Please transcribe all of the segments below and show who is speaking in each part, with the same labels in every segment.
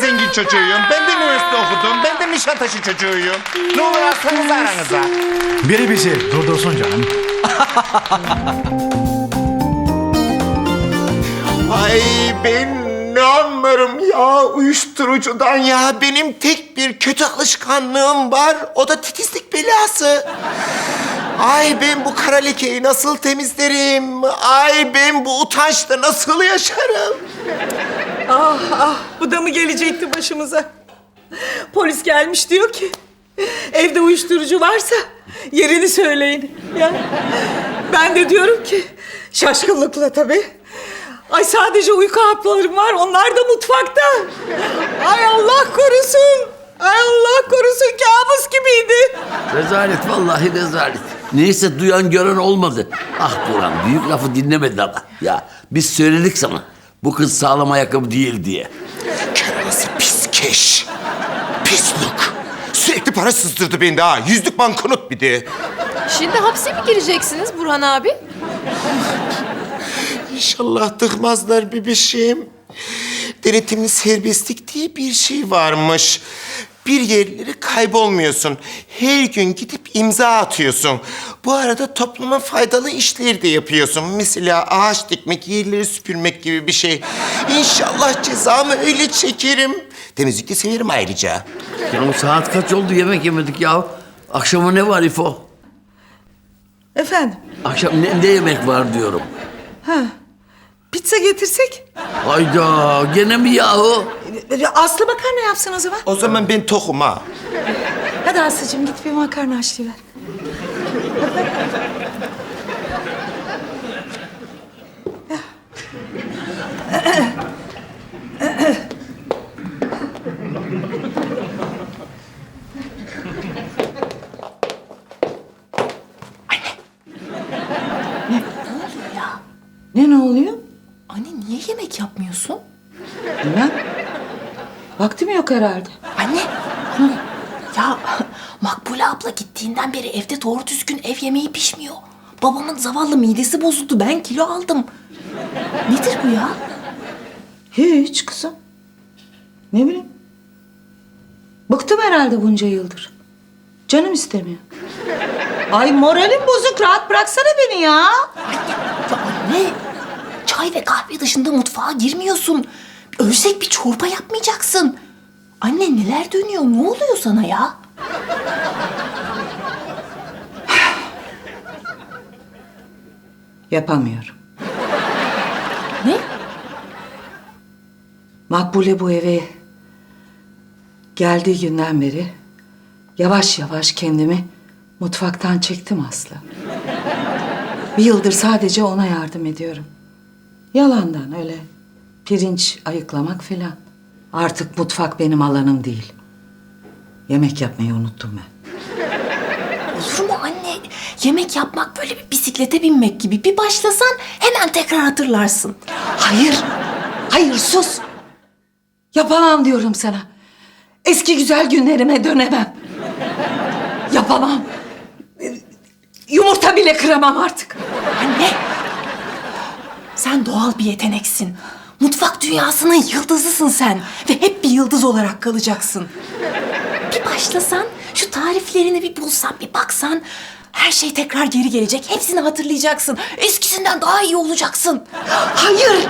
Speaker 1: zengin çocuğuyum. Ben de üniversite okudum. Ben de Nişantaşı çocuğuyum. Ne olur alsanız aranıza.
Speaker 2: Biri bizi durdursun canım.
Speaker 1: Ay ben ne anlarım ya uyuşturucudan ya. Benim tek bir kötü alışkanlığım var. O da titizlik belası. Ay ben bu kara lekeyi nasıl temizlerim? Ay ben bu utançla nasıl yaşarım?
Speaker 3: Ah ah bu da mı gelecekti başımıza? Polis gelmiş diyor ki evde uyuşturucu varsa yerini söyleyin. Ya. Ben de diyorum ki şaşkınlıkla tabii. Ay sadece uyku haplarım var onlar da mutfakta. Ay Allah korusun. Ay Allah korusun kabus gibiydi.
Speaker 4: Rezalet vallahi rezalet. Neyse duyan gören olmadı. Ah Burhan büyük lafı dinlemedi ama. Ya biz söyledik sana. Bu kız sağlam ayakkabı değil diye.
Speaker 1: Kerası pis keş. Pisluk. Sürekli para sızdırdı beni daha. Yüzlük banknot bir de.
Speaker 5: Şimdi hapse mi gireceksiniz Burhan abi?
Speaker 1: İnşallah tıkmazlar bebişim. Denetimli serbestlik diye bir şey varmış. Bir yerleri kaybolmuyorsun. Her gün gidip imza atıyorsun. Bu arada topluma faydalı işleri de yapıyorsun. Mesela ağaç dikmek, yerleri süpürmek gibi bir şey. İnşallah cezamı öyle çekerim. Temizlik de severim ayrıca.
Speaker 4: Ya saat kaç oldu yemek yemedik ya. Akşama ne var İfo?
Speaker 3: Efendim
Speaker 4: Akşam ne, ne yemek var diyorum.
Speaker 3: Pizza getirsek?
Speaker 4: Hayda gene mi yahu?
Speaker 3: Aslı makarna yapsın o zaman.
Speaker 1: O zaman ben tokum ha.
Speaker 3: Hadi Aslı'cığım git bir makarna haşlayıver. Ne ne oluyor?
Speaker 5: Anne niye yemek yapmıyorsun?
Speaker 3: Bilmem. Vaktim yok herhalde.
Speaker 5: Anne. Ya Makbule abla gittiğinden beri evde doğru düzgün ev yemeği pişmiyor. Babamın zavallı midesi bozuldu. Ben kilo aldım. Nedir bu ya?
Speaker 3: Hiç kızım. Ne bileyim. Bıktım herhalde bunca yıldır. Canım istemiyor. Ay moralim bozuk. Rahat bıraksana beni ya.
Speaker 5: Ya anne. Çay ve kahve dışında mutfağa girmiyorsun. Ölsek bir çorba yapmayacaksın. Anne neler dönüyor? Ne oluyor sana ya?
Speaker 3: Yapamıyorum.
Speaker 5: Ne?
Speaker 3: Makbule bu eve geldiği günden beri yavaş yavaş kendimi mutfaktan çektim Aslı. Bir yıldır sadece ona yardım ediyorum. Yalandan öyle pirinç ayıklamak filan. Artık mutfak benim alanım değil. Yemek yapmayı unuttum ben.
Speaker 5: Olur mu anne? Yemek yapmak böyle bir bisiklete binmek gibi. Bir başlasan hemen tekrar hatırlarsın.
Speaker 3: Hayır, hayır sus. Yapamam diyorum sana. Eski güzel günlerime dönemem. Yapamam. Yumurta bile kıramam artık.
Speaker 5: Anne! Sen doğal bir yeteneksin. Mutfak dünyasının yıldızısın sen. Ve hep bir yıldız olarak kalacaksın. Bir başlasan, şu tariflerini bir bulsan, bir baksan... Her şey tekrar geri gelecek. Hepsini hatırlayacaksın. Eskisinden daha iyi olacaksın.
Speaker 3: Hayır,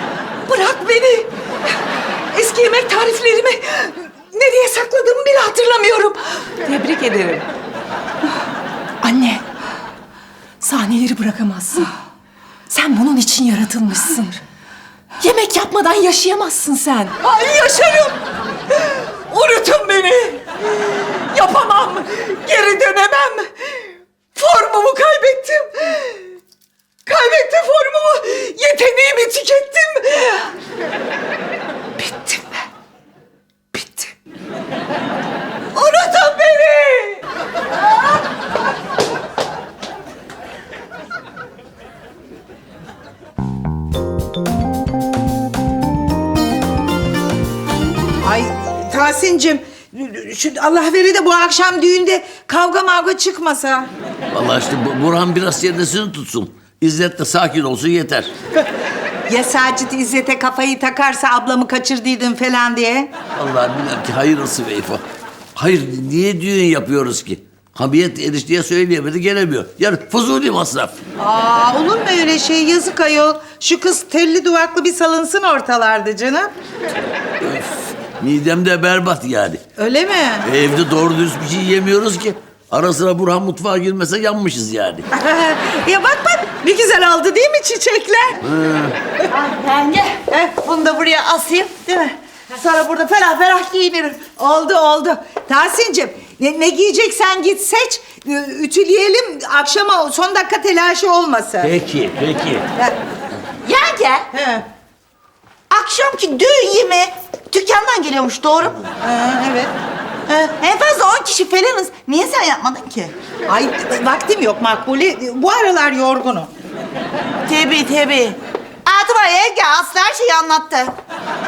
Speaker 3: bırak beni. Eski yemek tariflerimi nereye sakladığımı bile hatırlamıyorum. Tebrik ederim.
Speaker 5: Anne, sahneleri bırakamazsın. Sen bunun için yaratılmışsın. Yemek yapmadan yaşayamazsın sen.
Speaker 3: Ay yaşarım. Unutun beni. Yapamam. Geri dönemem. Formumu kaybettim. Kaybettim formumu. Yeteneğimi tükettim. Bittim ben. Bittim. Unutun beni.
Speaker 6: Tahsin'cim şu Allah veri de bu akşam düğünde kavga mavga çıkmasa.
Speaker 4: Vallahi işte Bu- Burhan biraz çenesini tutsun. İzzet de sakin olsun yeter.
Speaker 6: Ya Sacit İzzet'e kafayı takarsa ablamı kaçırdıydın falan diye.
Speaker 4: Allah bilmem ki hayırlısı Veyfo. Hayır niye düğün yapıyoruz ki? Hamiyet enişteye söyleyemedi gelemiyor. Yani fuzuli masraf.
Speaker 6: Aa, olur mu öyle şey? Yazık ayol. Şu kız telli duvaklı bir salınsın ortalarda canım.
Speaker 4: Midem de berbat yani.
Speaker 6: Öyle mi?
Speaker 4: Evde doğru düz bir şey yemiyoruz ki. Ara sıra Burhan mutfağa girmese yanmışız yani.
Speaker 6: ya bak bak ne güzel oldu değil mi çiçekler?
Speaker 5: Yenge, bunu da buraya asayım değil mi? Sonra burada ferah ferah giyinirim.
Speaker 6: Oldu oldu. Tahsin'cim ne, ne giyeceksen git seç. Ü- Ütüleyelim akşama son dakika telaşı olmasın.
Speaker 4: Peki, peki.
Speaker 5: Yenge,
Speaker 6: He.
Speaker 5: akşamki düğün yemeği dükkandan geliyormuş doğru?
Speaker 6: Ha, evet.
Speaker 5: Ee, en fazla on kişi falanız. Niye sen yapmadın ki?
Speaker 6: Ay vaktim yok Makbule. Bu aralar yorgunum.
Speaker 5: Tabii tabii. Atıma yenge Aslı her şeyi anlattı.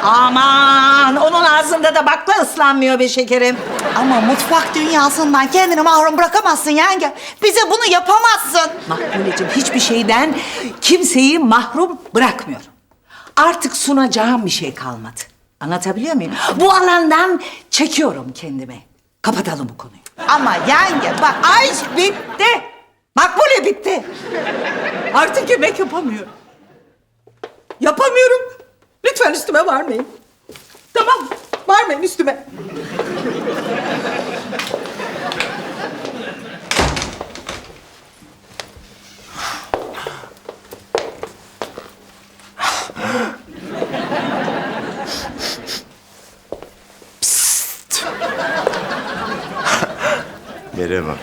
Speaker 6: Aman onun ağzında da bakla ıslanmıyor be şekerim.
Speaker 5: Ama mutfak dünyasından kendini mahrum bırakamazsın yenge. Bize bunu yapamazsın.
Speaker 6: Makbuleciğim hiçbir şeyden kimseyi mahrum bırakmıyorum. Artık sunacağım bir şey kalmadı. Anlatabiliyor muyum? Bu alandan çekiyorum kendimi. Kapatalım bu konuyu.
Speaker 5: Ama yenge bak
Speaker 6: Ay bitti. Makbule bitti. Artık yemek yapamıyorum. Yapamıyorum. Lütfen üstüme varmayın. Tamam, varmayın üstüme.
Speaker 1: Merhaba.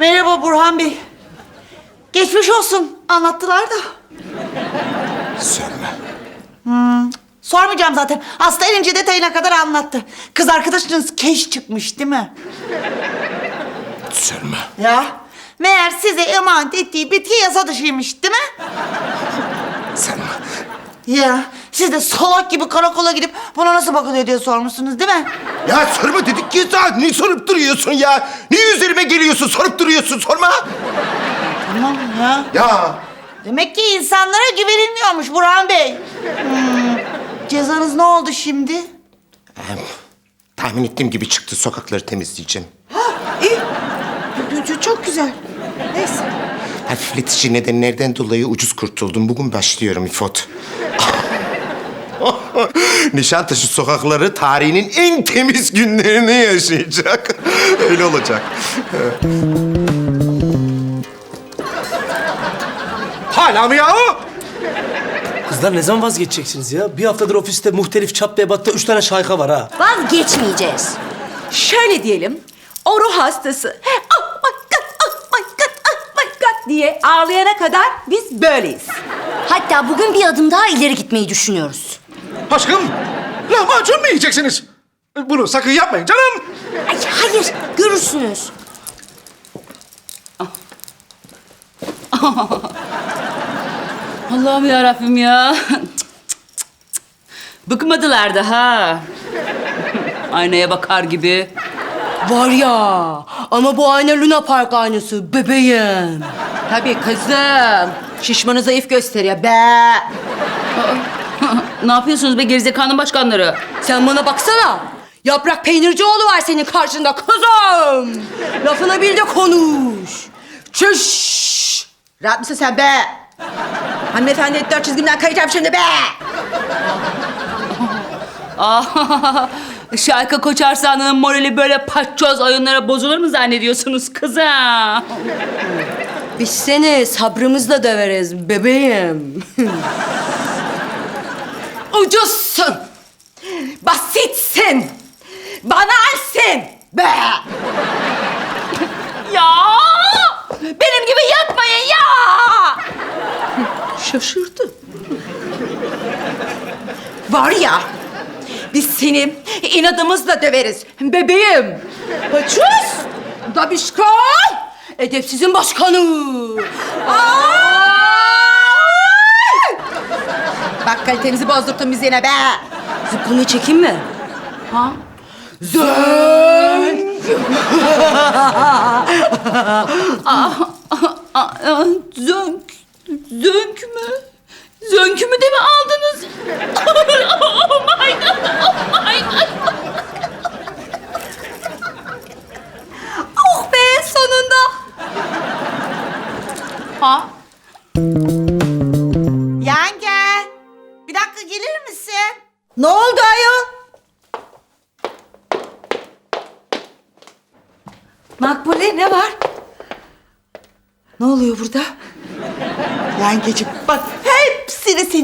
Speaker 5: Merhaba Burhan Bey. Geçmiş olsun. Anlattılar da.
Speaker 1: Sorma.
Speaker 5: Sormayacağım zaten. Hasta elince detayına kadar anlattı. Kız arkadaşınız keş çıkmış değil mi?
Speaker 1: Sorma.
Speaker 5: Ya. Meğer size emanet ettiği bitki yasa dışıymış değil mi?
Speaker 1: Sorma.
Speaker 5: Ya. Siz de salak gibi karakola gidip buna nasıl bakılıyor diye sormuşsunuz değil mi?
Speaker 1: Ya sorma dedik ki zaten. Niye sorup duruyorsun ya? Niye üzerime geliyorsun? Sorup duruyorsun. Sorma.
Speaker 5: Tamam ya.
Speaker 1: Ya.
Speaker 5: Demek ki insanlara güvenilmiyormuş Burhan Bey. Hmm. Cezanız ne oldu şimdi?
Speaker 1: Em, tahmin ettiğim gibi çıktı. Sokakları temizleyeceğim.
Speaker 6: İyi. Ç- Çok güzel. Neyse.
Speaker 1: Hafifletici nedenlerden dolayı ucuz kurtuldum. Bugün başlıyorum İfot. Nişantaşı sokakları tarihinin en temiz günlerini yaşayacak. Öyle olacak.
Speaker 7: Hala mı ya? Kızlar ne zaman vazgeçeceksiniz ya? Bir haftadır ofiste muhtelif çap ve ebatta üç tane şayka var ha.
Speaker 8: Vazgeçmeyeceğiz. Şöyle diyelim, o ruh hastası oh my god, oh my god, oh my god diye ağlayana kadar biz böyleyiz.
Speaker 9: Hatta bugün bir adım daha ileri gitmeyi düşünüyoruz.
Speaker 7: Aşkım, lahmacun mu yiyeceksiniz? Bunu sakın yapmayın canım.
Speaker 9: Ay hayır, görürsünüz.
Speaker 10: Allah'ım ya Rabbim ya. Bıkmadılar da ha. Aynaya bakar gibi.
Speaker 9: Var ya ama bu ayna Luna Park aynası bebeğim.
Speaker 8: Tabii kızım. Şişmanı zayıf gösteriyor be.
Speaker 10: Ne yapıyorsunuz be gerizekalı başkanları?
Speaker 9: Sen bana baksana. Yaprak Peynircioğlu var senin karşında kızım. Lafını bil de konuş. Çüş.
Speaker 8: Rahat mısın sen be? Hanımefendi dört çizgimden kayacağım şimdi be.
Speaker 10: Ah, Şarkı Koçarsan'ın morali böyle paçoz oyunlara bozulur mu zannediyorsunuz kızım?
Speaker 9: Biz seni sabrımızla döveriz bebeğim.
Speaker 8: Ucuzsun. Basitsin. Banalsin be.
Speaker 10: Ya! Benim gibi yapmayın ya!
Speaker 8: Şaşırdı. Var ya, biz seni inadımızla döveriz bebeğim. Paçoz, babişko, edepsizin başkanı. Ay! Bak kalitemizi bozdurttun biz yine be.
Speaker 9: Zıkkını çekeyim mi?
Speaker 10: Aa, aa, Zönk, zönk mü? Zönkümü de mi aldınız? oh my god.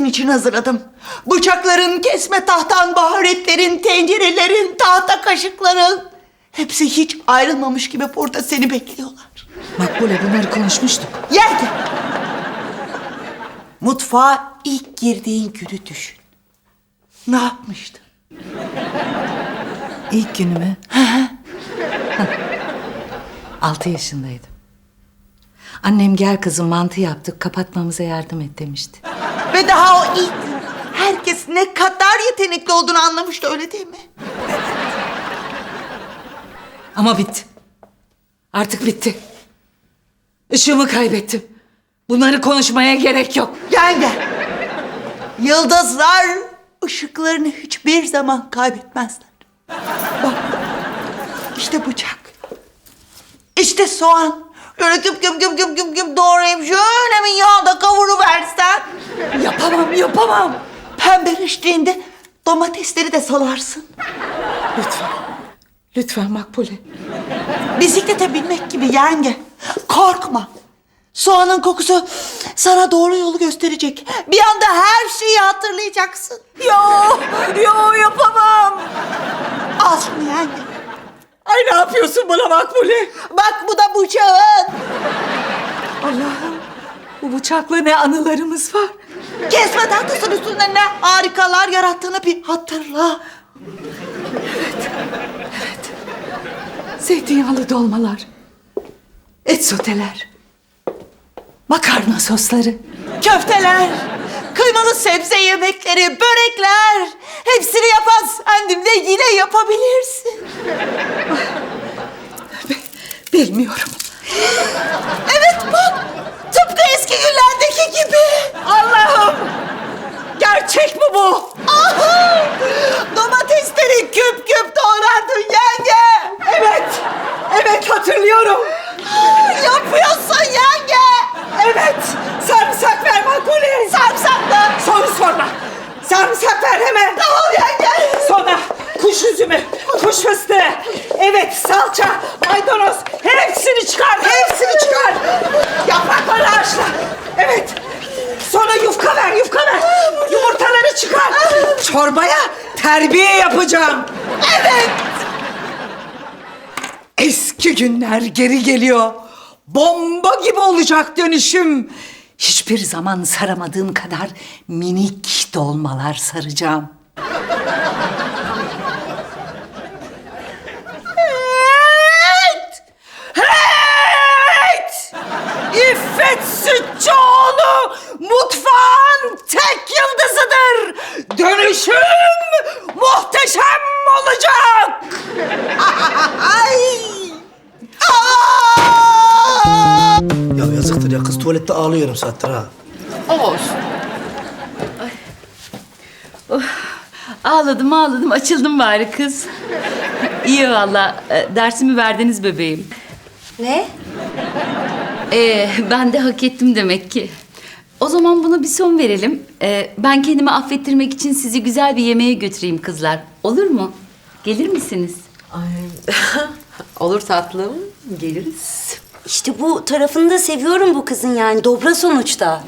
Speaker 5: Senin için hazırladım. Bıçakların, kesme tahtan, baharetlerin, tencerelerin, tahta kaşıkların. Hepsi hiç ayrılmamış gibi burada seni bekliyorlar.
Speaker 3: Makbule bunları konuşmuştuk.
Speaker 5: Yenge. Mutfağa ilk girdiğin günü düşün. Ne yapmıştın?
Speaker 3: İlk günümü. Altı yaşındaydım. Annem gel kızım mantı yaptık kapatmamıza yardım et demişti.
Speaker 5: Ve daha o ilk gün herkes ne kadar yetenekli olduğunu anlamıştı öyle değil mi?
Speaker 3: Ama bitti. Artık bitti. Işığımı kaybettim. Bunları konuşmaya gerek yok.
Speaker 5: Yenge. Yıldızlar ışıklarını hiçbir zaman kaybetmezler. Bak. işte bıçak. İşte soğan. Böyle güm güm güm güm güm güm doğrayıp şöyle bir yağda kavuruversen. Yapamam, yapamam. Pembeleştiğinde domatesleri de salarsın.
Speaker 3: Lütfen. Lütfen Makbule.
Speaker 5: Bisiklete binmek gibi yenge. Korkma. Soğanın kokusu sana doğru yolu gösterecek. Bir anda her şeyi hatırlayacaksın.
Speaker 6: Yo, yo yapamam.
Speaker 5: Al şunu yenge.
Speaker 6: Ay ne yapıyorsun bana Makbule?
Speaker 5: Bak bu da bıçağın.
Speaker 6: Allah'ım bu bıçakla ne anılarımız var.
Speaker 5: Kesme tahtasının üstünde ne harikalar yarattığını bir hatırla.
Speaker 3: Zeytinyağlı dolmalar. Et soteler. Makarna sosları.
Speaker 5: Köfteler, kıymalı sebze yemekleri, börekler. Hepsini yapan sendim de yine yapabilirsin.
Speaker 3: Bilmiyorum.
Speaker 5: Evet bak, tıpkı eski günlerdeki gibi.
Speaker 6: Allah'ım! Gerçek mi bu?
Speaker 5: Aha! Domatesleri küp küp doğrardın yenge.
Speaker 6: Evet, evet hatırlıyorum.
Speaker 5: Yapıyorsun yenge.
Speaker 6: Evet, sarımsak ver Makbule.
Speaker 5: Sarımsak mı?
Speaker 6: Soru sorma. Sarımsak ver hemen.
Speaker 5: Tamam yenge.
Speaker 6: Sonra kuş üzümü, kuş fıstığı. Evet, salça, maydanoz. Hepsini çıkar, hepsini çıkar. Yaprakları haşla. Evet. Sonra yufka ver, yufka ver. Yumurtaları çıkar. Çorbaya terbiye yapacağım.
Speaker 5: Evet.
Speaker 6: Eski günler geri geliyor. Bomba gibi olacak dönüşüm.
Speaker 3: Hiçbir zaman saramadığım kadar minik dolmalar saracağım.
Speaker 6: Evet! Evet! İffet Sütçüoğlu mutfağın tek yıldızıdır. Dönüşüm olacak.
Speaker 5: Ay.
Speaker 7: Ya yazıktır ya kız tuvalette ağlıyor yarım saattir ha.
Speaker 10: Olsun. Ay. Oh, Ağladım ağladım açıldım bari kız. İyi valla e, dersimi verdiniz bebeğim.
Speaker 9: Ne?
Speaker 10: Ee, ben de hak ettim demek ki. O zaman buna bir son verelim. Ee, ben kendimi affettirmek için sizi güzel bir yemeğe götüreyim kızlar. Olur mu? Gelir misiniz?
Speaker 11: Olur tatlım. Geliriz.
Speaker 9: İşte bu tarafını da seviyorum bu kızın yani. Dobra sonuçta.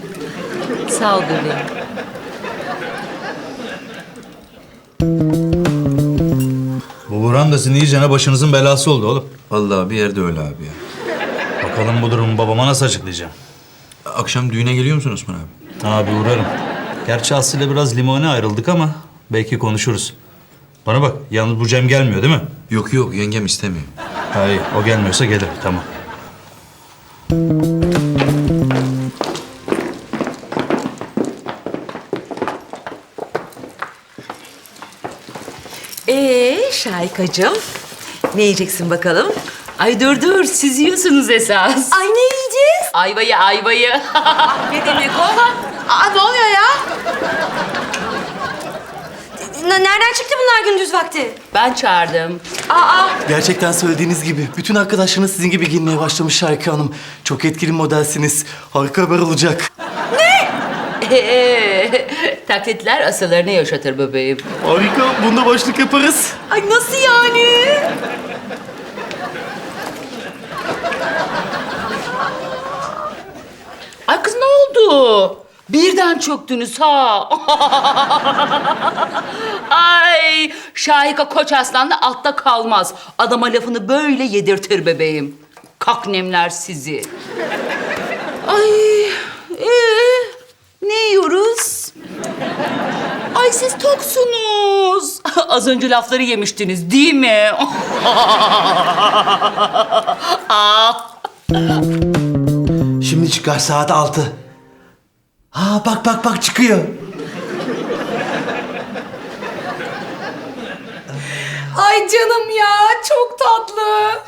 Speaker 10: Sağ ol bebeğim.
Speaker 12: Bu Burhan da sizin iyicene başınızın belası oldu oğlum. Vallahi bir yerde öyle abi ya. Bakalım bu durumu babama nasıl açıklayacağım.
Speaker 13: Akşam düğüne geliyor musun Osman abi?
Speaker 12: Abi uğrarım. Gerçi Aslı ile biraz limone ayrıldık ama belki konuşuruz. Bana bak, yalnız bu Cem gelmiyor değil mi?
Speaker 13: Yok yok yengem istemiyor.
Speaker 12: Ha iyi, o gelmiyorsa gelir. Tamam.
Speaker 11: Ee Şahikacığım. Ne yiyeceksin bakalım?
Speaker 10: Ay dur dur siz yiyorsunuz esas.
Speaker 9: Ay ne yiyeceğiz?
Speaker 10: Ayvayı ayvayı.
Speaker 11: Ne demek o?
Speaker 9: Aa ne oluyor ya? N- Nereden çıktı bunlar gündüz vakti?
Speaker 10: Ben çağırdım.
Speaker 9: Aa,
Speaker 7: Gerçekten söylediğiniz gibi. Bütün arkadaşlarınız sizin gibi giyinmeye başlamış Şarkı Hanım. Çok etkili modelsiniz. Harika haber olacak.
Speaker 10: Taklitler asıllarını yaşatır bebeğim.
Speaker 7: Harika. Bunda başlık yaparız.
Speaker 8: Ay nasıl yani?
Speaker 10: Ay kız ne oldu? Birden çöktünüz ha. Ay Şahika Koç Aslan da altta kalmaz. Adama lafını böyle yedirtir bebeğim. Kaknemler sizi. Ay ee, ne yiyoruz? Ay siz toksunuz. Az önce lafları yemiştiniz değil mi? ah.
Speaker 7: Şimdi çıkar saat altı. Ha bak bak bak çıkıyor.
Speaker 8: Ay canım ya çok tatlı.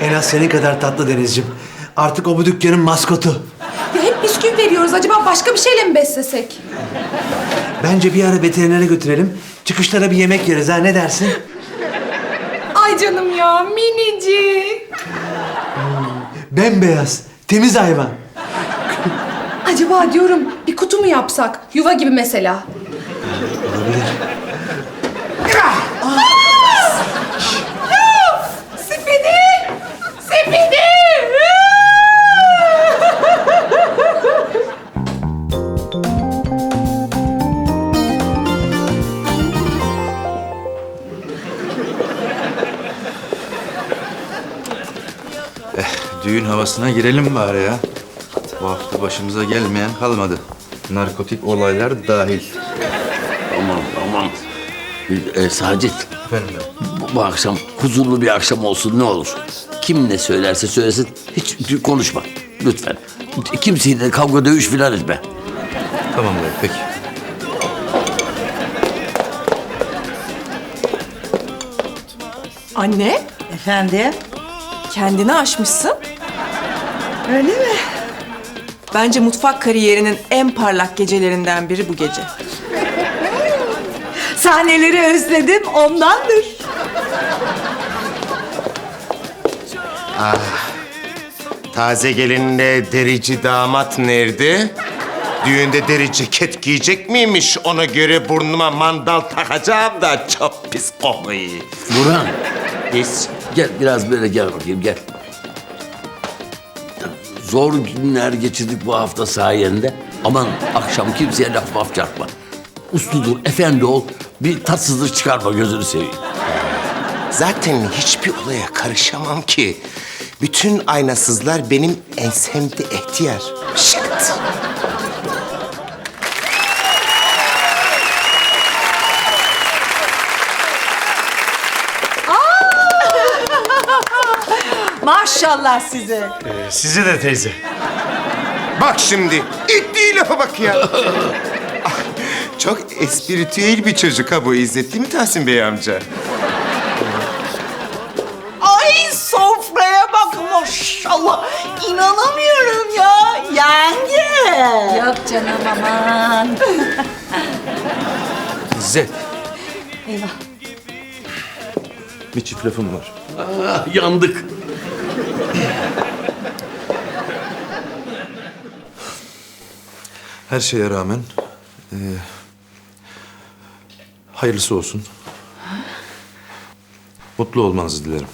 Speaker 7: En az senin kadar tatlı Denizciğim. Artık o bu dükkanın maskotu.
Speaker 8: Ya hep bisküvi veriyoruz. Acaba başka bir şeyle mi beslesek?
Speaker 7: Bence bir ara veterinere götürelim. Çıkışlara bir yemek yeriz ha ne dersin?
Speaker 8: Ay canım ya minicik.
Speaker 7: Bembeyaz, temiz hayvan.
Speaker 8: Acaba diyorum bir kutu mu yapsak? Yuva gibi mesela.
Speaker 7: Olabilir.
Speaker 8: Sepidi! Sepidi!
Speaker 13: Düğün havasına girelim bari ya. Başımıza gelmeyen kalmadı. Narkotik olaylar dahil.
Speaker 4: Aman aman. Ee, Sacit,
Speaker 13: Efendim
Speaker 4: bu, bu akşam huzurlu bir akşam olsun ne olur. Kim ne söylerse söylesin hiç konuşma. Lütfen. Kimseyle kavga dövüş filan etme.
Speaker 13: Tamam dayı peki.
Speaker 8: Anne
Speaker 5: Efendim?
Speaker 8: kendini aşmışsın.
Speaker 5: Öyle mi?
Speaker 8: Bence mutfak kariyerinin en parlak gecelerinden biri bu gece.
Speaker 5: Sahneleri özledim ondandır.
Speaker 1: Taze gelinle derici damat nerede? Düğünde deri ceket giyecek miymiş? Ona göre burnuma mandal takacağım da çok pis kokuyor.
Speaker 4: Burhan,
Speaker 1: Biz
Speaker 4: gel biraz böyle gel bakayım gel. Zor günler geçirdik bu hafta sayende. Aman akşam kimseye laf maf çarpma. Uslu dur, efendi ol. Bir tatsızlık çıkarma gözünü seveyim.
Speaker 1: zaten hiçbir olaya karışamam ki. Bütün aynasızlar benim ensemde ihtiyar. Şıkt.
Speaker 5: Maşallah size.
Speaker 7: Size de teyze.
Speaker 1: Bak şimdi, ettiği lafa bak ya. Çok espritüel bir çocuk ha bu İzzet değil mi Tahsin Bey amca?
Speaker 5: Ay sofraya bak maşallah. İnanamıyorum ya. Yenge.
Speaker 8: Yok canım aman.
Speaker 13: İzzet.
Speaker 8: Eyvah.
Speaker 13: Bir çift lafım var.
Speaker 4: Ah, yandık.
Speaker 13: Her şeye rağmen eee, hayırlısı olsun. Mutlu olmanızı dilerim.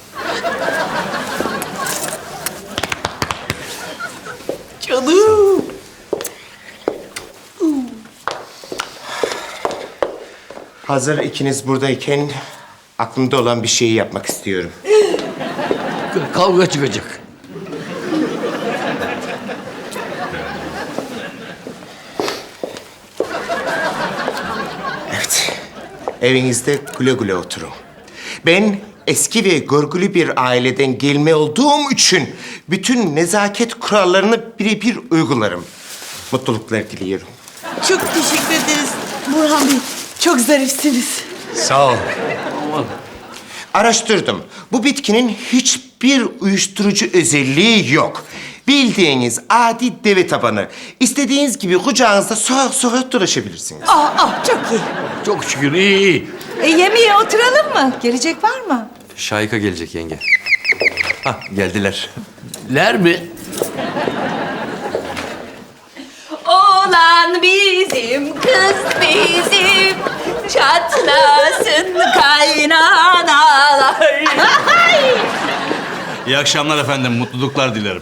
Speaker 1: Canım. Hazır ikiniz buradayken aklımda olan bir şeyi yapmak istiyorum.
Speaker 4: Kavga çıkacak.
Speaker 1: Evet. Evinizde güle güle oturun. Ben eski ve görgülü bir aileden gelme olduğum için bütün nezaket kurallarını birebir uygularım. Mutluluklar diliyorum.
Speaker 5: Çok teşekkür ederiz Burhan Bey. Çok zarifsiniz.
Speaker 7: Sağ ol.
Speaker 1: Araştırdım. Bu bitkinin hiçbir uyuşturucu özelliği yok. Bildiğiniz adi deve tabanı. İstediğiniz gibi kucağınızda sokak sokak dolaşabilirsiniz.
Speaker 6: Ah ah çok iyi.
Speaker 4: Çok şükür iyi iyi.
Speaker 6: E, yemeğe oturalım mı? Gelecek var mı?
Speaker 13: Şayka gelecek yenge. Hah geldiler.
Speaker 4: Ler mi?
Speaker 10: Oğlan bizim, kız bizim. Çatlasın kaynanalar.
Speaker 12: İyi akşamlar efendim. Mutluluklar dilerim.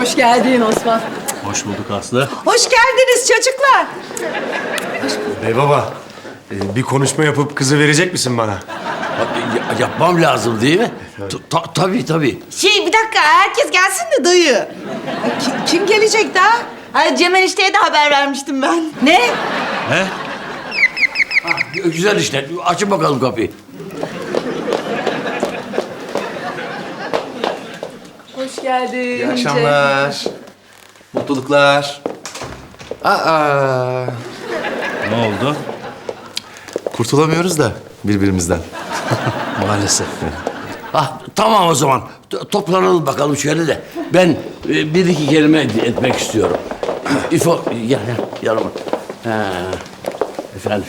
Speaker 3: Hoş geldin Osman.
Speaker 12: Hoş bulduk Aslı.
Speaker 6: Hoş geldiniz çocuklar.
Speaker 14: Bey baba, e, bir konuşma yapıp kızı verecek misin bana?
Speaker 4: Ya- yapmam lazım değil mi? Ta- tabii tabii.
Speaker 5: Şey bir dakika herkes gelsin de dayı.
Speaker 6: Kim, kim gelecek daha?
Speaker 5: Ay Cem enişteye de haber vermiştim ben.
Speaker 6: Ne?
Speaker 12: He?
Speaker 4: Güzel işte. Açın bakalım kapıyı.
Speaker 3: Hoş geldin.
Speaker 13: İyi akşamlar. Mutluluklar. Aa,
Speaker 12: Ne oldu?
Speaker 13: kurtulamıyoruz da birbirimizden.
Speaker 12: Maalesef.
Speaker 4: Ah tamam o zaman. T- Toplanalım bakalım şöyle de. Ben e, bir iki kelime et- etmek istiyorum. İfo gel gel yanıma. Ha, efendim.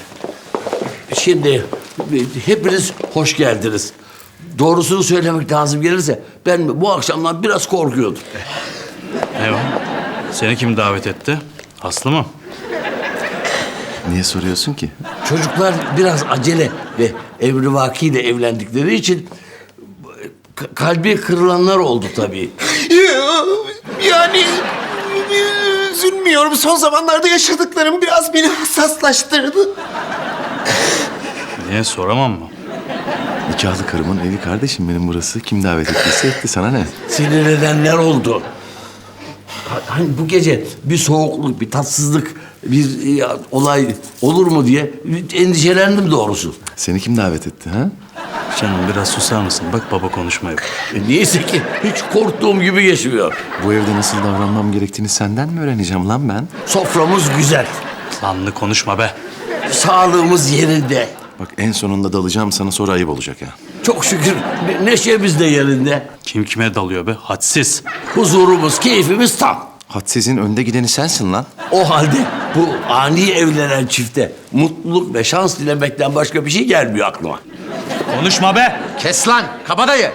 Speaker 4: Şimdi e, hepiniz hoş geldiniz. Doğrusunu söylemek lazım gelirse ben bu akşamdan biraz korkuyordum.
Speaker 12: Ne o? Seni kim davet etti? Aslı mı?
Speaker 13: Niye soruyorsun ki?
Speaker 4: Çocuklar biraz acele ve emrivakiyle evlendikleri için kalbi kırılanlar oldu tabii.
Speaker 1: Yani üzülmüyorum. Son zamanlarda yaşadıklarım biraz beni hassaslaştırdı.
Speaker 12: Niye soramam mı?
Speaker 13: Nikahlı karımın evi kardeşim benim burası. Kim davet ettiyse etti sana ne?
Speaker 4: sinirlenenler oldu. Ha- Hani bu gece bir soğukluk, bir tatsızlık, bir e, olay olur mu diye endişelendim doğrusu.
Speaker 13: Seni kim davet etti ha?
Speaker 12: Canım biraz susar mısın? Bak baba konuşma yap.
Speaker 4: E, niyeyse ki hiç korktuğum gibi geçmiyor.
Speaker 13: Bu evde nasıl davranmam gerektiğini senden mi öğreneceğim lan ben?
Speaker 4: Soframız güzel,
Speaker 12: Lanlı konuşma be.
Speaker 4: sağlığımız yerinde.
Speaker 13: Bak en sonunda dalacağım sana sonra ayıp olacak ha.
Speaker 4: Çok şükür ne- neşemiz de yerinde.
Speaker 12: Kim kime dalıyor be? Hadsiz.
Speaker 4: Huzurumuz, keyfimiz tam.
Speaker 13: Hadsizin önde gideni sensin lan.
Speaker 4: O halde bu ani evlenen çifte mutluluk ve şans dilemekten başka bir şey gelmiyor aklıma.
Speaker 12: Konuşma be!
Speaker 13: Kes lan kabadayı.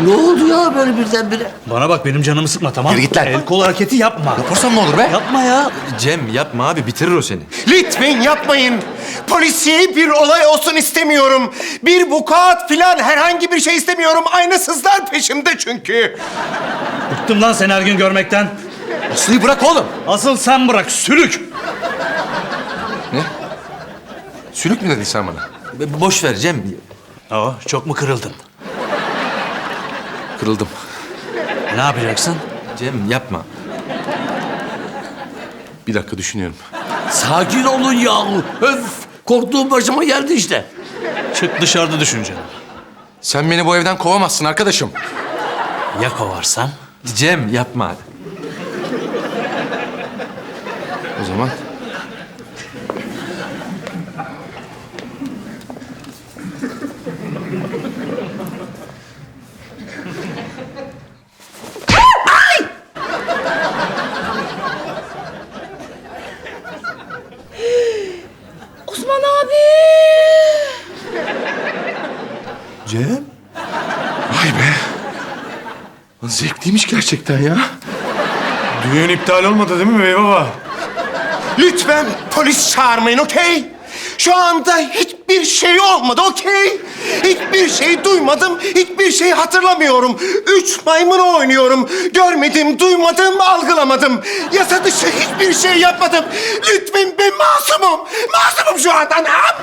Speaker 4: Ne oldu ya böyle birdenbire?
Speaker 12: Bana bak benim canımı sıkma tamam
Speaker 13: Yürü git lan.
Speaker 12: El kol hareketi yapma.
Speaker 13: Yaparsam ne olur be?
Speaker 12: Yapma ya.
Speaker 13: Cem yapma abi bitirir o seni.
Speaker 1: Lütfen yapmayın. Polisiye bir olay olsun istemiyorum. Bir vukuat filan herhangi bir şey istemiyorum. Aynasızlar peşimde çünkü.
Speaker 12: Bıktım lan seni her gün görmekten.
Speaker 13: Aslı'yı bırak oğlum.
Speaker 12: Asıl sen bırak sülük.
Speaker 13: Sülük mü dedin sen bana? Boş ver Cem.
Speaker 12: Oo, çok mu kırıldın?
Speaker 13: Kırıldım.
Speaker 12: Ne yapacaksın?
Speaker 13: Cem yapma. Bir dakika düşünüyorum.
Speaker 4: Sakin olun yahu. Öf! Korktuğum başıma geldi işte.
Speaker 12: Çık dışarıda düşüneceğim.
Speaker 13: Sen beni bu evden kovamazsın arkadaşım.
Speaker 12: Ya kovarsam?
Speaker 13: Cem yapma. O zaman
Speaker 9: Osman abi.
Speaker 13: Cem? Vay be. Lan Zevkliymiş gerçekten ya.
Speaker 14: Düğün iptal olmadı değil mi bey baba?
Speaker 1: Lütfen polis çağırmayın, okey? Şu anda hiçbir şey olmadı, okey? Hiçbir şey duymadım, hiçbir şey hatırlamıyorum. Üç maymun oynuyorum. Görmedim, duymadım, algılamadım. Yasa dışı hiçbir şey yapmadım. Lütfen ben masumum. Masumum şu anda. Ne yap-